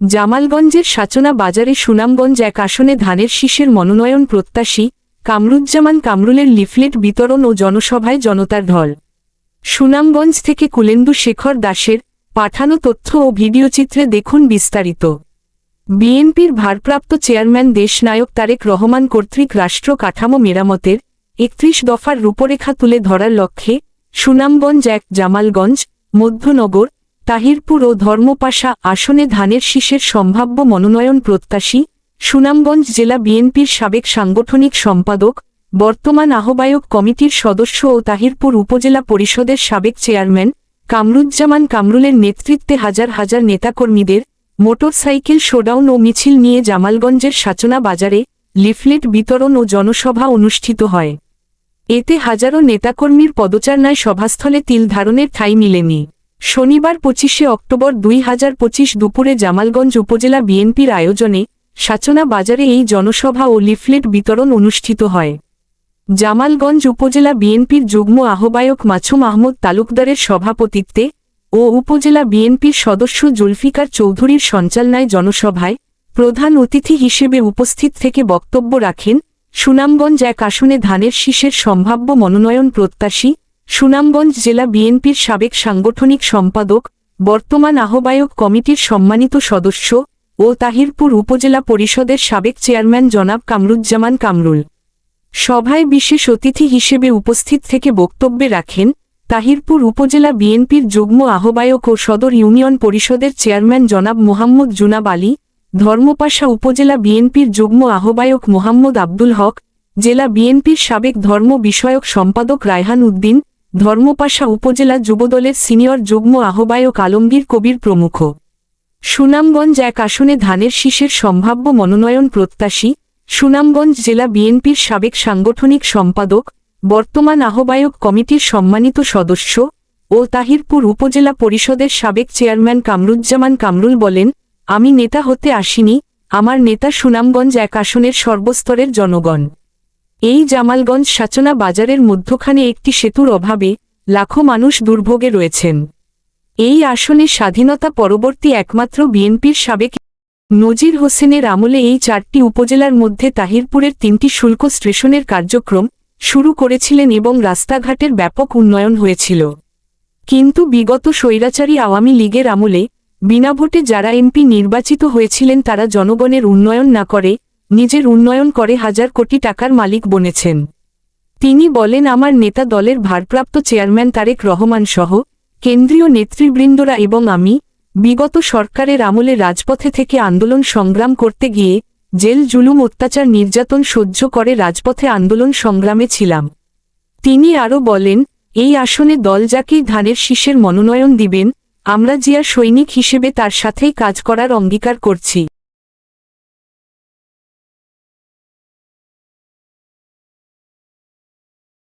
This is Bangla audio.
জামালগঞ্জের সাচনা বাজারে সুনামগঞ্জ এক আসনে ধানের শীষের মনোনয়ন প্রত্যাশী কামরুজ্জামান কামরুলের লিফলেট বিতরণ ও জনসভায় জনতার ঢল। সুনামগঞ্জ থেকে কুলেন্দু শেখর দাসের পাঠানো তথ্য ও ভিডিওচিত্রে দেখুন বিস্তারিত। বিএনপির ভারপ্রাপ্ত চেয়ারম্যান দেশনায়ক তারেক রহমান কর্তৃক রাষ্ট্র কাঠামো মেরামতের একত্রিশ দফার রূপরেখা তুলে ধরার লক্ষ্যে সুনামগঞ্জ এক জামালগঞ্জ, মধ্যনগর তাহিরপুর ও ধর্মপাশা আসনে ধানের শীষের সম্ভাব্য মনোনয়ন প্রত্যাশী সুনামগঞ্জ জেলা বিএনপির সাবেক সাংগঠনিক সম্পাদক, বর্তমান আহ্বায়ক কমিটির সদস্য ও তাহিরপুর উপজেলা পরিষদের সাবেক চেয়ারম্যান কামরুজ্জামান কামরুলের নেতৃত্বে হাজার হাজার নেতাকর্মীদের মোটরসাইকেল শোডাউন ও মিছিল নিয়ে জামালগঞ্জের সাচনা বাজারে লিফলেট বিতরণ ও জনসভা অনুষ্ঠিত হয়। এতে হাজারো নেতাকর্মীর পদচারণায় সভাস্থলে তিল ধারণের ঠাঁই মিলেনি। শনিবার পঁচিশে অক্টোবর দুই হাজার পঁচিশ দুপুরে জামালগঞ্জ উপজেলা বিএনপির আয়োজনে সাচনা বাজারে এই জনসভা ও লিফলেট বিতরণ অনুষ্ঠিত হয়। জামালগঞ্জ উপজেলা বিএনপির যুগ্ম আহ্বায়ক মাছুম আহমদ তালুকদারের সভাপতিত্বে ও উপজেলা বিএনপির সদস্য জুলফিকার চৌধুরীর সঞ্চালনায় জনসভায় প্রধান অতিথি হিসেবে উপস্থিত থেকে বক্তব্য রাখেন সুনামগঞ্জ এক আসনে ধানের শীষের সম্ভাব্য মনোনয়ন প্রত্যাশী সুনামগঞ্জ জেলা বিএনপির সাবেক সাংগঠনিক সম্পাদক, বর্তমান আহ্বায়ক কমিটির সম্মানিত সদস্য ও তাহিরপুর উপজেলা পরিষদের সাবেক চেয়ারম্যান জনাব কামরুজ্জামান কামরুল। সভায় বিশেষ অতিথি হিসেবে উপস্থিত থেকে বক্তব্যে রাখেন তাহিরপুর উপজেলা বিএনপির যুগ্ম আহ্বায়ক ও সদর ইউনিয়ন পরিষদের চেয়ারম্যান জনাব মোহাম্মদ জুনাব আলী, ধর্মপাশা উপজেলা বিএনপির যুগ্ম আহ্বায়ক মোহাম্মদ আব্দুল হক, জেলা বিএনপির সাবেক ধর্ম বিষয়ক সম্পাদক রায়হান উদ্দিন ধর্মপাশা উপজেলা যুবদলের সিনিয়র যুগ্ম আহ্বায়ক আলমগীর কবির প্রমুখ। সুনামগঞ্জ এক আসনে ধানের শীষের সম্ভাব্য মনোনয়ন প্রত্যাশী, সুনামগঞ্জ জেলা বিএনপির সাবেক সাংগঠনিক সম্পাদক, বর্তমান আহ্বায়ক কমিটির সম্মানিত সদস্য ও তাহিরপুর উপজেলা পরিষদের সাবেক চেয়ারম্যান কামরুজ্জামান কামরুল বলেন, আমি নেতা হতে আসিনি, আমার নেতা সুনামগঞ্জ এক আসনের সর্বস্তরের জনগণ। এই জামালগঞ্জ সাচনা বাজারের মধ্যখানে একটি সেতুর অভাবে লাখো মানুষ দুর্ভোগে রয়েছেন। এই আসনে স্বাধীনতা পরবর্তী একমাত্র বিএনপির সাবেক নজির হোসেনের আমলে এই চারটি উপজেলার মধ্যে তাহিরপুরের তিনটি শুল্ক স্টেশনের কার্যক্রম শুরু করেছিলেন এবং রাস্তাঘাটের ব্যাপক উন্নয়ন হয়েছিল। কিন্তু বিগত স্বৈরাচারী আওয়ামী লীগের আমলে বিনা ভোটে যারা এমপি নির্বাচিত হয়েছিলেন তারা জনগণের উন্নয়ন না করে নিজের উন্নয়ন করে হাজার কোটি টাকার মালিক বনেছেন। তিনি বলেন, আমার নেতা দলের ভারপ্রাপ্ত চেয়ারম্যান তারেক রহমান সহ কেন্দ্রীয় নেতৃবৃন্দরা এবং আমি বিগত সরকারের আমলে রাজপথে থেকে আন্দোলন সংগ্রাম করতে গিয়ে জেল, জুলুম, অত্যাচার, নির্যাতন সহ্য করে রাজপথে আন্দোলন সংগ্রামে ছিলাম। তিনি আরও বলেন, এই আসনে দল যাকেই ধানের শীষের মনোনয়ন দিবেন, আমরা জিয়া সৈনিক হিসেবে তার সাথেই কাজ করার অঙ্গীকার করছি।